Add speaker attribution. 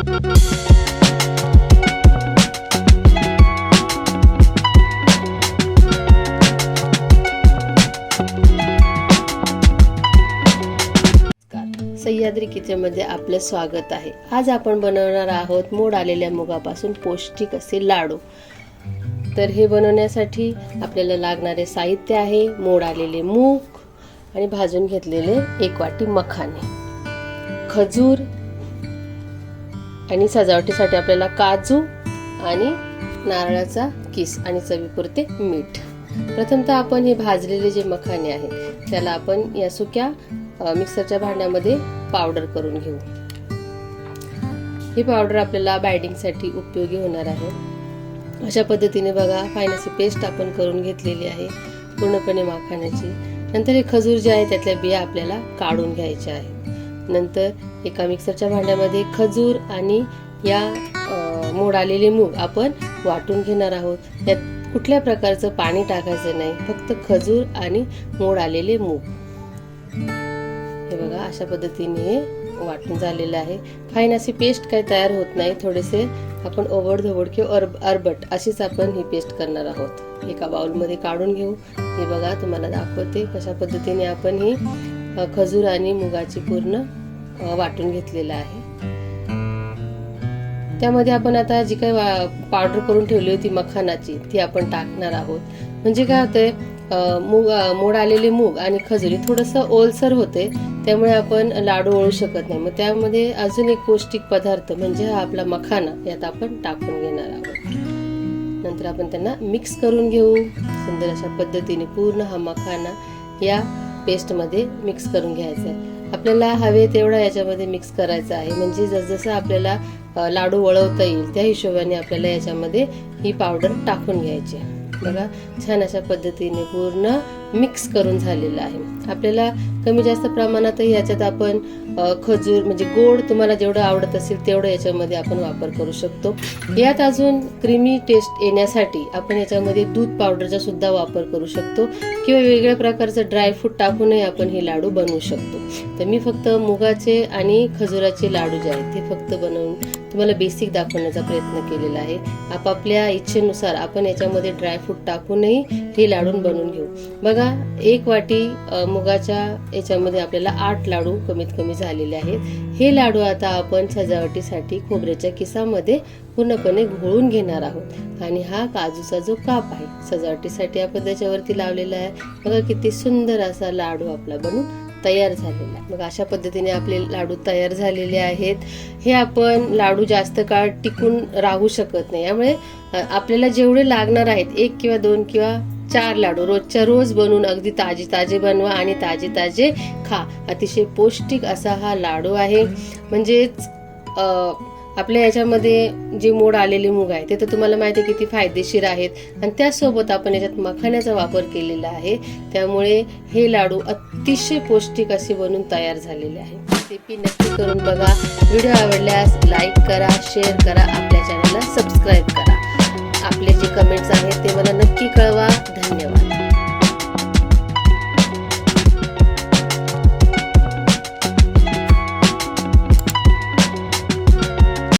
Speaker 1: सह्याद्री किचनमध्ये आपलं स्वागत आहे. आज आपण बनवणार आहोत मोड आलेल्या मुगापासून पौष्टिक असे लाडू. तर हे बनवण्यासाठी आपल्याला लागणारे साहित्य आहे मोड आलेले मूग आणि भाजून घेतलेले एक वाटी मखाने. खजूर आणि सजावटीसाठी आपल्याला काजू आणि नारळाचा किस आणि चवीपुरते मीठ. प्रथमतः आपण हे भाजलेले जे मखाने आहेत त्याला आपण या सुक्या मिक्सरच्या भांड्यामध्ये पावडर करून घेऊ. ही पावडर आपल्याला बायडिंगसाठी उपयोगी होणार आहे. अशा पद्धतीने बघा फायनाची पेस्ट आपण करून घेतलेली आहे पूर्णपणे माखाण्याची. नंतर हे खजूर जे आहे त्यातल्या बिया आपल्याला काढून घ्यायच्या आहेत. नंतर एका मिक्सरच्या भांड्यामध्ये खजूर आणि या मोडालेले मोड आलेले मूग आपण वाटून घेणार आहोत. त्यात कुठल्या प्रकारचं पाणी टाकायचं नाही फक्त खजूर आणि मोड आलेले मूग. हे बघा अशा पद्धतीने हे वाटून झालेलं आहे. फाईन अशी पेस्ट काही तयार होत नाही थोडेसे आपण ओबड धोबड किंवा अर्ब अर्बट अशीच आपण ही पेस्ट करणार आहोत. एका बाउलमध्ये काढून घेऊ. हे बघा तुम्हाला दाखवते कशा पद्धतीने आपण ही खजूर आणि मुगाची पूर्ण वाटून घेतलेलं आहे. त्यामध्ये आपण आता जी काही पावडर करून ठेवली होती मखानाची ती आपण टाकणार आहोत. म्हणजे काय होतंय मूग मोड आलेले मूग आणि खजुरी थोडंसं ओलसर होते त्यामुळे आपण लाडू ओळू शकत नाही. मग त्यामध्ये अजून एक पौष्टिक पदार्थ म्हणजे हा आपला मखाना यात आपण टाकून घेणार आहोत. नंतर आपण त्यांना मिक्स करून घेऊ. सुंदर अशा पद्धतीने पूर्ण हा मखाना या पेस्टमध्ये मिक्स करून घ्यायचा आहे. आपल्याला हवे तेवढा याच्यामध्ये मिक्स करायचा आहे. म्हणजे जसजसं आपल्याला लाडू वळवता येईल त्या हिशोबाने आपल्याला याच्यामध्ये ही पावडर टाकून घ्यायची बघा छान अशा पद्धतीने पूर्ण मिक्स करून झालेलं आहे. आपल्याला कमी जास्त प्रमाणातही याच्यात आपण खजूर म्हणजे गोड तुम्हाला जेवढं आवडत असेल तेवढं याच्यामध्ये आपण वापर करू शकतो. यात अजून क्रीमी टेस्ट येण्यासाठी आपण याच्यामध्ये दूध पावडरचा सुद्धा वापर करू शकतो किंवा वेगवेगळ्या प्रकारचं ड्रायफ्रूट टाकूनही आपण हे लाडू बनवू शकतो. तर मी फक्त मुगाचे आणि खजुराचे लाडू जे आहेत ते फक्त बनवून तुम्हाला बेसिक दाखवण्याचा प्रयत्न केलेला आहे. आपापल्या इच्छेनुसार आपण याच्यामध्ये ड्रायफ्रूट टाकूनही हे लाडून बनवून घेऊ. बघा एक वाटी मुगाच्या याच्यामध्ये आपल्याला आठ लाडू कमीत कमी झालेले आहेत. हे लाडू आता आपण सजावटीसाठी खोबऱ्याच्या किसामध्ये पूर्णपणे घोळून घेणार आहोत. आणि हा काजूचा जो काप आहे सजावटीसाठी आपण त्याच्यावरती लावलेला आहे. बघा किती सुंदर असा लाडू आपला बनून तयार झालेला आहे. मग अशा पद्धतीने आपले लाडू तयार झालेले आहेत. हे आपण लाडू जास्त काळ टिकून राहू शकत नाही. यामुळे आपल्याला जेवढे लागणार आहेत एक किंवा दोन किंवा चार लाडू. रोजच्या रोज बनवून अगदी ताजे ताजे बनवा आणि ताजे ताजे खा. अतिशय पौष्टिक असा हा लाडू आहे. म्हणजेच आपल्या याच्यामध्ये जे मोड आलेले मूग आहे ते तर तुम्हाला माहिती आहे किती फायदेशीर आहेत. आणि त्यासोबत आपण याच्यात मखाण्याचा वापर केलेला आहे. त्यामुळे हे लाडू अतिशय पौष्टिक असे बनून तयार झालेले आहे. रेसिपी नक्की करून बघा. व्हिडिओ आवडल्यास लाईक करा शेअर करा. आपल्या चॅनल